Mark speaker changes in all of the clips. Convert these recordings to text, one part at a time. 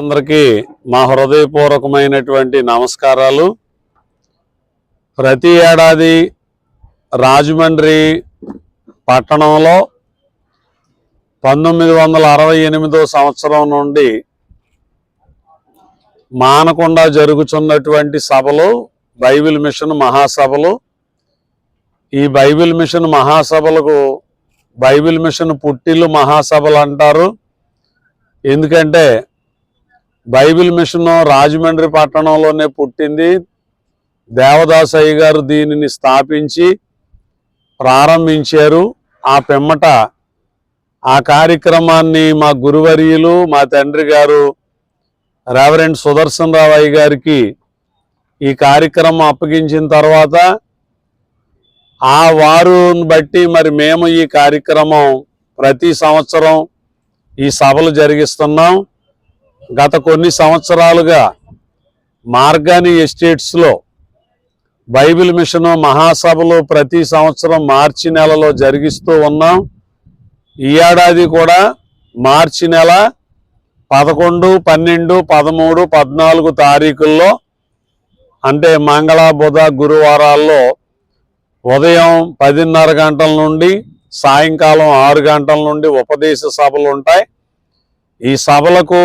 Speaker 1: అందరికీ మా హృదయపూర్వకమైనటువంటి నమస్కారాలు. ప్రతి ఏడాది రాజమండ్రి పట్టణంలో పంతొమ్మిది వందల అరవై ఎనిమిదో సంవత్సరం నుండి మానకుండా జరుగుతున్నటువంటి సభలు బైబిల్ మిషన్ మహాసభలు. ఈ బైబిల్ మిషన్ మహాసభలకు బైబిల్ మిషన్ పుట్టిల్లు మహాసభలు అంటారు. ఎందుకంటే బైబిల్ మిషన్ రాజమండ్రి పట్టణంలోనే పుట్టింది. దేవదాసయ్య గారు దీనిని స్థాపించి ప్రారంభించారు. ఆ పిమ్మట ఆ కార్యక్రమాన్ని మా గురువర్యులు మా తండ్రి గారు రెవరెంట్ సుదర్శన్ రావయ్య గారికి ఈ కార్యక్రమం అప్పగించిన తర్వాత ఆ వారుని బట్టి మరి మేము ఈ కార్యక్రమం ప్రతి సంవత్సరం ఈ సభలు జరిగిస్తున్నాం. గత కొన్ని సంవత్సరాలుగా మార్గాని ఎస్టేట్స్లో బైబిల్ మిషన్ మహాసభలు ప్రతి సంవత్సరం మార్చి నెలలో జరిగిస్తూ ఉన్నాం. ఈ ఏడాది కూడా మార్చి నెల పదకొండు పన్నెండు పదమూడు పద్నాలుగు తారీఖుల్లో అంటే మంగళ బుధ గురువారాల్లో ఉదయం పదిన్నర గంటల నుండి సాయంకాలం ఆరు గంటల నుండి ఉపదేశ సభలు ఉంటాయి. ఈ సభలకు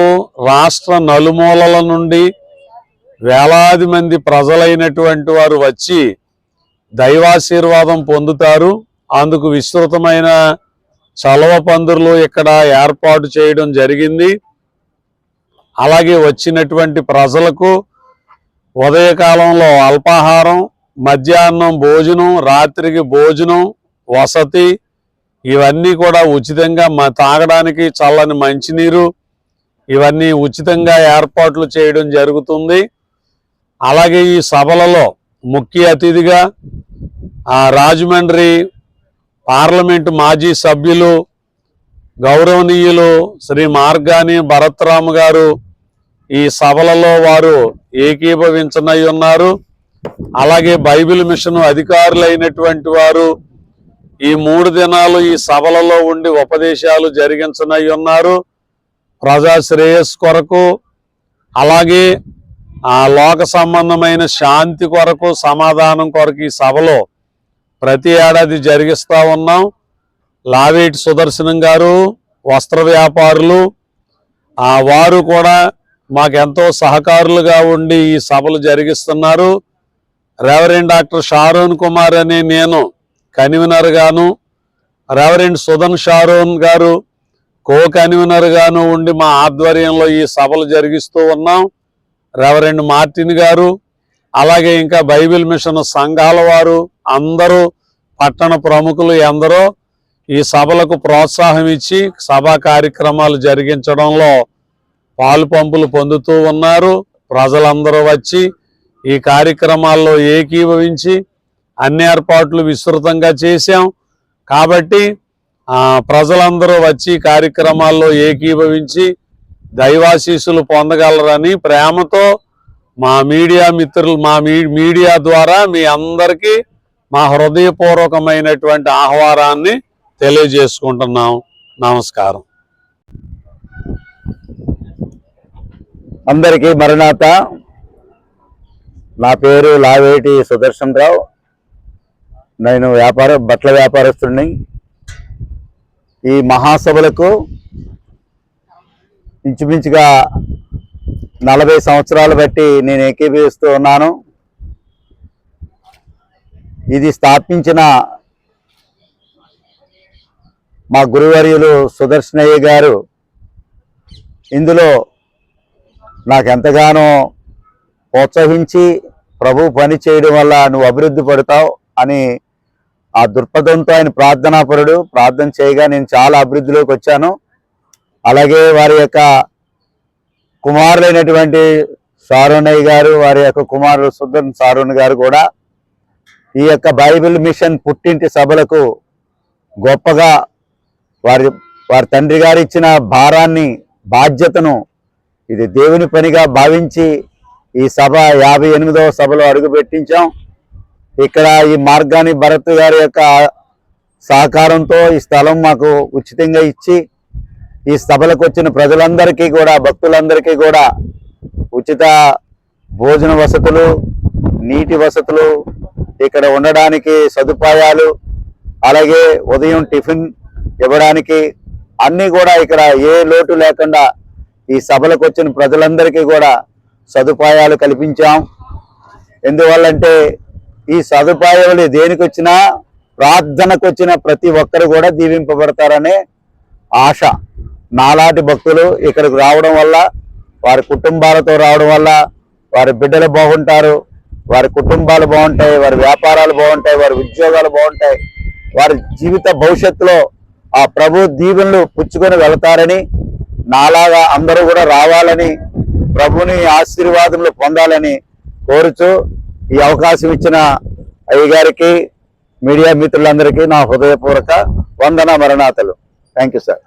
Speaker 1: రాష్ట్ర నలుమూలల నుండి వేలాది మంది ప్రజలైనటువంటి వారు వచ్చి దైవాశీర్వాదం పొందుతారు. అందుకు విస్తృతమైన చలవ పందులు ఇక్కడ ఏర్పాటు చేయడం జరిగింది. అలాగే వచ్చినటువంటి ప్రజలకు ఉదయకాలంలో అల్పాహారం మధ్యాహ్నం భోజనం రాత్రికి భోజనం వసతి ఇవన్నీ కూడా ఉచితంగా మా తాగడానికి చల్లని మంచినీరు ఇవన్నీ ఉచితంగా ఏర్పాట్లు చేయడం జరుగుతుంది. అలాగే ఈ సభలలో ముఖ్య అతిథిగా ఆ రాజమండ్రి పార్లమెంటు మాజీ సభ్యులు గౌరవనీయులు శ్రీ మార్గాని భరత్రామ్ గారు ఈ సభలలో వారు ఏకీభవించనై ఉన్నారు. అలాగే బైబిల్ మిషన్ అధికారులైనటువంటి వారు ఈ మూడు దినాలు ఈ సభలలో ఉండి ఉపదేశాలు జరిగించనై ఉన్నారు. ప్రజా శ్రేయస్ కొరకు అలాగే ఆ లోక సంబంధమైన శాంతి కొరకు సమాధానం కొరకు ఈ సభలో ప్రతి ఏడాది జరిగిస్తూ ఉన్నాం. లావేటి సుదర్శనం గారు వస్త్ర వ్యాపారులు ఆ వారు కూడా మాకెంతో సహకారులుగా ఉండి ఈ సభలు జరిగిస్తున్నారు. రెవరెండ్ డాక్టర్ షారోన్ కుమార్ అనే నేను కన్వీనర్ గాను రెవరెండ్ సుధన్ షారోన్ గారు కో కన్వీనర్ గాను ఉండి మా ఆధ్వర్యంలో ఈ సభలు జరిగిస్తూ ఉన్నాం. రెవరెండ్ మార్టిన్ గారు అలాగే ఇంకా బైబిల్ మిషన్ సంఘాల వారు అందరూ పట్టణ ప్రముఖులు ఎందరో ఈ సభలకు ప్రోత్సాహం ఇచ్చి సభా కార్యక్రమాలు జరిగించడంలో పాలు పంపులు పొందుతూ ఉన్నారు. ప్రజలందరూ వచ్చి ఈ కార్యక్రమాల్లో ఏకీభవించి అన్ని ఏర్పాట్లు విస్తృతంగా చేశాం. కాబట్టి ప్రజలందరూ వచ్చి కార్యక్రమాల్లో ఏకీభవించి దైవాశీస్సులు పొందగలరని ప్రేమతో మా మీడియా మిత్రులు మా మీ- మీడియా ద్వారా మీ అందరికీ మా హృదయపూర్వకమైనటువంటి ఆహ్వానాన్ని తెలియజేసుకుంటున్నాం. నమస్కారం.
Speaker 2: అందరికీ మరణాత. నా పేరు లావేటి సుదర్శన్ రావు నేను వ్యాపార బట్టల వ్యాపారస్తుడిని. ఈ మహాసభలకు ఇంచుమించుగా నలభై సంవత్సరాలు బట్టి నేను ఏకీభవిస్తూ ఉన్నాను. ఇది స్థాపించిన మా గురువర్యులు సుదర్శనయ్య గారు. ఇందులో నాకు ఎంతగానో ప్రోత్సహించి ప్రభు పని చేయడం వల్ల నువ్వు అభివృద్ధి పడతావు అని ఆ దృక్పథంతో ఆయన ప్రార్థనాపరుడు. ప్రార్థన చేయగా నేను చాలా అభివృద్ధిలోకి వచ్చాను. అలాగే వారి యొక్క కుమారులైనటువంటి సారోనయ్య గారు వారి యొక్క కుమారుడు సుందర్ సారోన్ గారు కూడా ఈ యొక్క బైబిల్ మిషన్ పుట్టింటి సభలకు గొప్పగా వారి వారి తండ్రి గారు ఇచ్చిన భారాన్ని బాధ్యతను ఇది దేవుని పనిగా భావించి ఈ సభ యాభై ఎనిమిదవ సభలో అడుగు పెట్టించాం ఇక్కడ ఈ మార్గాన్ని భరత్ గారి యొక్క సహకారంతో ఈ స్థలం మాకు ఉచితంగా ఇచ్చి ఈ సభలకు వచ్చిన ప్రజలందరికీ కూడా భక్తులందరికీ కూడా ఉచిత భోజన వసతులు నీటి వసతులు ఇక్కడ ఉండడానికి సదుపాయాలు అలాగే ఉదయం టిఫిన్ ఇవ్వడానికి అన్నీ కూడా ఇక్కడ ఏ లోటు లేకుండా ఈ సభలకు వచ్చిన ప్రజలందరికీ కూడా సదుపాయాలు కల్పించాం. ఎందువల్లంటే ఈ సదుపాయాలు దేనికి వచ్చినా ప్రార్థనకు వచ్చిన ప్రతి ఒక్కరు కూడా దీవింపబడతారనే ఆశ. నాలాంటి భక్తులు ఇక్కడికి రావడం వల్ల వారి కుటుంబాలతో రావడం వల్ల వారి బిడ్డలు బాగుంటారు వారి కుటుంబాలు బాగుంటాయి వారి వ్యాపారాలు బాగుంటాయి వారి ఉద్యోగాలు బాగుంటాయి వారి జీవిత భవిష్యత్తులో ఆ ప్రభు దీవెనలు పుచ్చుకొని వెళతారని నాలాగా అందరూ కూడా రావాలని ప్రభుని ఆశీర్వాదములు పొందాలని కోరుచు ఈ అవకాశం ఇచ్చిన అయ్యగారికి మీడియా మిత్రులందరికీ నా హృదయపూర్వక వందన మరణాతలు. Thank you sir